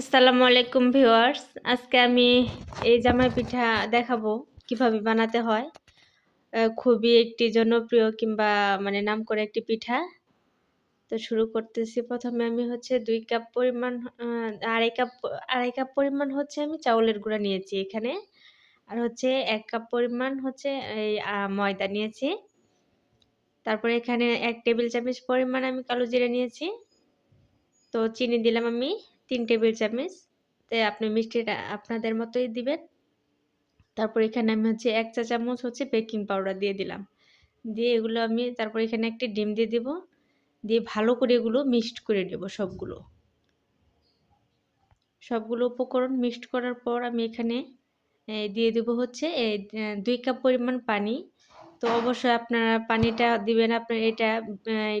আসসালামু আলাইকুম ভিউয়ার্স। আজকে আমি এই জামাই পিঠা দেখাবো কীভাবে বানাতে হয়। খুবই একটি জনপ্রিয় কিংবা মানে নাম করে একটি পিঠা। তো শুরু করতেছি। প্রথমে আমি হচ্ছে দুই কাপ পরিমাণ আড়াই কাপ আড়াই কাপ পরিমাণ হচ্ছে আমি চাউলের গুঁড়া নিয়েছি এখানে। আর হচ্ছে এক কাপ পরিমাণ হচ্ছে এই ময়দা নিয়েছি। তারপরে এখানে এক টেবিল চামচ পরিমাণ আমি কালো জিরে নিয়েছি। তো চিনি দিলাম আমি। তিন টেবিল চামচ। তো আপনি মিষ্টিটা আপনাদের মতোই দিবেন। তারপর এখানে আমি হচ্ছে এক চা চামচ হচ্ছে বেকিং পাউডার দিয়ে দিলাম। দিয়ে এগুলো আমি তারপর এখানে একটি ডিম দিয়ে দিব। দিয়ে ভালো করে এগুলো মিক্সড করে নেব সবগুলো। সবগুলো উপকরণ মিক্সড করার পর আমি এখানে দিয়ে দেবো হচ্ছে দুই কাপ পরিমাণ পানি। তো অবশ্যই আপনারা পানিটা দিবেন, আপনার এটা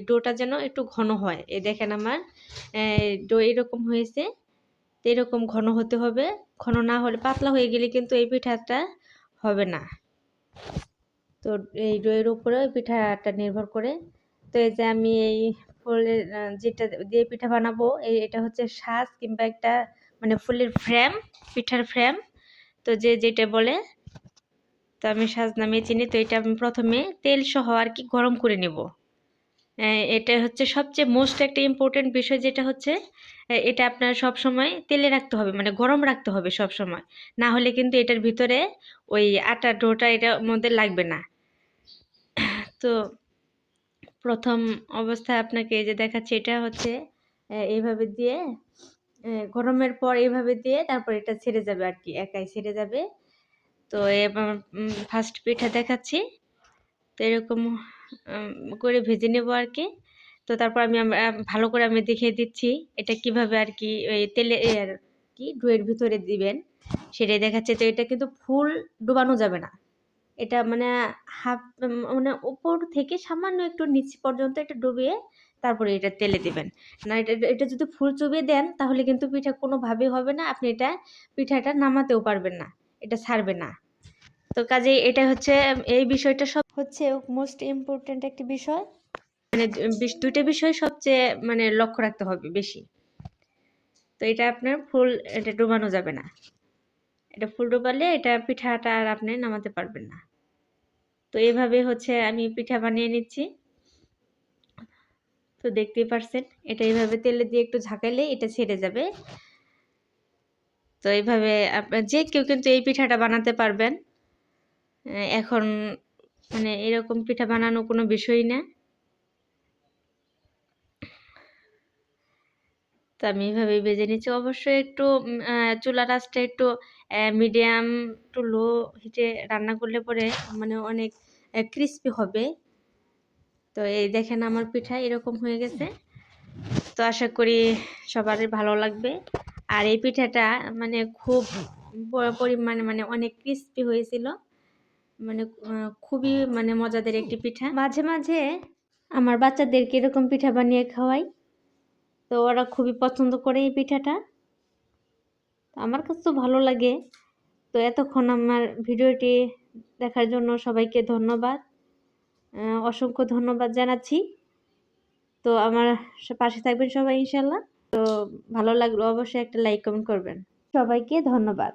ডোটা যেন একটু ঘন হয়। এই দেখেন আমার ডো এরকম হয়েছে, তো এরকম ঘন হতে হবে। ঘন না হলে, পাতলা হয়ে গেলে কিন্তু এই পিঠাটা হবে না। তো এই ডোয়ের উপরে পিঠাটা নির্ভর করে। তো এই যে আমি এই ফুলের যেটা দিয়ে পিঠা বানাবো, এই এটা হচ্ছে সাজ কিংবা একটা মানে ফুলের ফ্রেম, পিঠার ফ্রেম। তো যে যেটা বলে তো আমি সাজ নামিয়ে চিনি তো এটা আমি প্রথমে তেল সহ আর কি গরম করে নেব। এটা হচ্ছে সবচেয়ে মোস্ট একটা ইম্পর্টেন্ট বিষয় যেটা হচ্ছে এটা আপনার সব সময় তেলে রাখতে হবে মানে গরম রাখতে হবে সব সময় না হলে কিন্তু এটার ভিতরে ওই আটা ডোটা এটার মধ্যে লাগবে না। তো প্রথম অবস্থায় আপনাকে যে দেখাচ্ছে, এটা হচ্ছে এইভাবে দিয়ে গরমের পর এইভাবে দিয়ে তারপর এটা ছেড়ে যাবে আর কি, একাই ছেড়ে যাবে। তো এবার ফার্স্ট পিঠা দেখাচ্ছি। তো এরকম করে ভেজে নেব আর কি। তো তারপর আমি ভালো করে আমি দেখিয়ে দিচ্ছি এটা কীভাবে আর কি, ওই তেলে আর কি ডুয়ের ভিতরে দিবেন, সেটাই দেখাচ্ছে। তো এটা কিন্তু ফুল ডুবানো যাবে না। এটা মানে হাফ মানে উপর থেকে সামান্য একটু নিচ পর্যন্ত এটা ডুবিয়ে তারপরে এটা তেলে দিবেন। না, এটা এটা যদি ফুল চুবিয়ে দেন, তাহলে কিন্তু পিঠা কোনোভাবেই হবে না। আপনি এটা পিঠাটা নামাতেও পারবেন না। এটা ছাড়বে না। তো কাজে এটা হচ্ছে এই বিষয়টা সব হচ্ছে মোস্ট ইম্পর্ট্যান্ট একটি বিষয়। মানে দুইটা বিষয় সবচেয়ে মানে লক্ষ্য রাখতে হবে বেশি। তো এটা আপনার ফুল এটা ডোবানো যাবে না। এটা ফুল ডোবালে এটা পিঠাটা আর আপনি নামাতে পারবেন না। তো এইভাবে হচ্ছে আমি পিঠা বানিয়ে নিচ্ছি। তো দেখতেই পারছেন এটা এইভাবে তেলে দিয়ে একটু ঝাঁকাইলে এটা ছেড়ে যাবে। তো এইভাবে যে কেউ কিন্তু এই পিঠাটা বানাতে পারবেন। এখন মানে এরকম পিঠা বানানো কোনো বিষয়ই না। তো আমি এইভাবেই ভেজে নিচ্ছি। অবশ্যই একটু চুলার আঁচটা একটু মিডিয়াম টু লো হিটে রান্না করলে পরে মানে অনেক ক্রিস্পি হবে। তো এই দেখেন আমার পিঠা এরকম হয়ে গেছে। তো আশা করি সবারই ভালো লাগবে। আর এই পিঠাটা মানে খুব প- পরিমাণে মানে অনেক ক্রিস্পি হয়েছিল। মানে খুবই মানে মজাদার একটি পিঠা। মাঝে মাঝে আমার বাচ্চাদেরকে এরকম পিঠা বানিয়ে খাওয়াই। তো ওরা খুবই পছন্দ করে এই পিঠাটা। আমার কাছে তো ভালো লাগে। তো এতক্ষণ আমার ভিডিওটি দেখার জন্য সবাইকে ধন্যবাদ। অসংখ্য ধন্যবাদ জানাচ্ছি। তো আমার পাশে থাকবেন সবাই, ইনশাল্লাহ। তো ভালো লাগল। অবশ্যই একটা লাইক কমেন্ট করবেন। সবাইকে ধন্যবাদ।